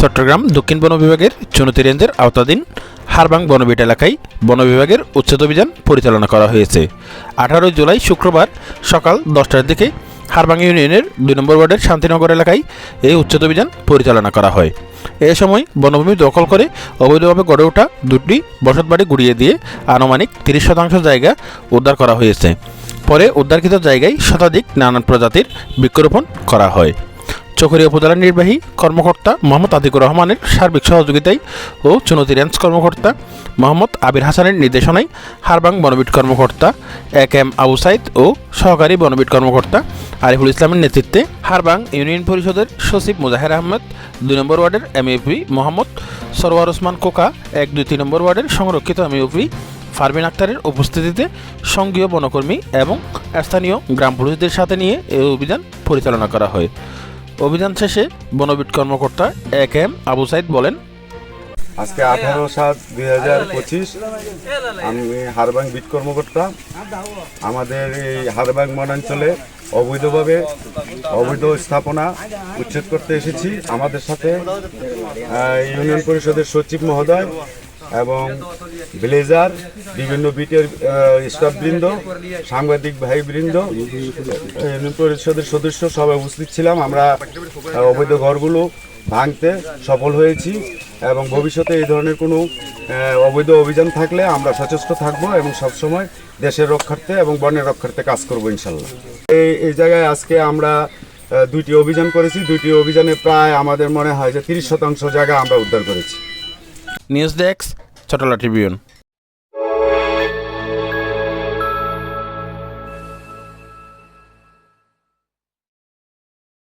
চট্টগ্রাম দক্ষিণ বন বিভাগের চুনতি রেঞ্জের আওতাধীন হারবাং বনবিট এলাকায় বন বিভাগের উচ্ছেদ অভিযান পরিচালনা করা হয়েছে। আঠারোই জুলাই শুক্রবার সকাল দশটার দিকে হারবাং ইউনিয়নের দুই নম্বর ওয়ার্ডের শান্তিনগর এলাকায় এই উচ্ছেদ অভিযান পরিচালনা করা হয়। এ সময় বনভূমি দখল করে অবৈধভাবে গড়ে ওঠা দুটি বসতবাড়ি গুড়িয়ে দিয়ে আনুমানিক তিরিশ শতাংশ জায়গা উদ্ধার করা হয়েছে। পরে উদ্ধারকৃত জায়গায় শতাধিক নানান প্রজাতির বৃক্ষরোপণ করা হয়। চকরিয়া উপজেলার নির্বাহী কর্মকর্তা মোহাম্মদ আতিকুর রহমানের সার্বিক সহযোগিতায় ও চুনতি রেঞ্জ কর্মকর্তা মোহাম্মদ আবির হাসানের নির্দেশনায় হারবাং বনবিট কর্মকর্তা এক এম আবু সাইদ ও সহকারী বনবিট কর্মকর্তা আরিফুল ইসলামের নেতৃত্বে হারবাং ইউনিয়ন পরিষদের সচিব মুজাহের আহমেদ, দুই নম্বর ওয়ার্ডের এমইপি মোহাম্মদ সরওয়ার ওসমান কোকা, এক দুই তিন নম্বর ওয়ার্ডের সংরক্ষিত এমইপি ফারবিন আক্তারের উপস্থিতিতে সঙ্গীয় বনকর্মী এবং স্থানীয় গ্রাম পুলিশদের সাথে নিয়ে এই অভিযান পরিচালনা করা হয়। অভিযান শেষে বনবিট কর্মকর্তা এক এম আবু সাইদ বলেন, আজকে আঠারো সাত দুই হাজার পঁচিশ আমি হারবাং বিট কর্মকর্তা। আমাদের এই হারবাং বনাঞ্চলে অবৈধভাবে অবৈধ স্থাপনা উচ্ছেদ করতে এসেছি। আমাদের সাথে ইউনিয়ন পরিষদের সচিব মহোদয় এবং ব্লেজার, বিভিন্ন বিটের স্টাফবৃন্দ, সাংবাদিক ভাইবৃন্দ পরিষদের সদস্য সবাই উপস্থিত ছিলাম। আমরা অবৈধ ঘরগুলো ভাঙতে সফল হয়েছি এবং ভবিষ্যতে এই ধরনের কোনো অবৈধ অভিযান থাকলে আমরা সচেষ্ট থাকব এবং সবসময় দেশের রক্ষার্থে এবং বনের রক্ষার্থে কাজ করব ইনশাল্লাহ। এই এই জায়গায় আজকে আমরা দুইটি অভিযান করেছি। দুইটি অভিযানে প্রায় আমাদের মনে হয় যে তিরিশ শতাংশ জায়গা আমরা উদ্ধার করেছি। নিউজ ডেস্ক ছোটলা ট্রিবিউন।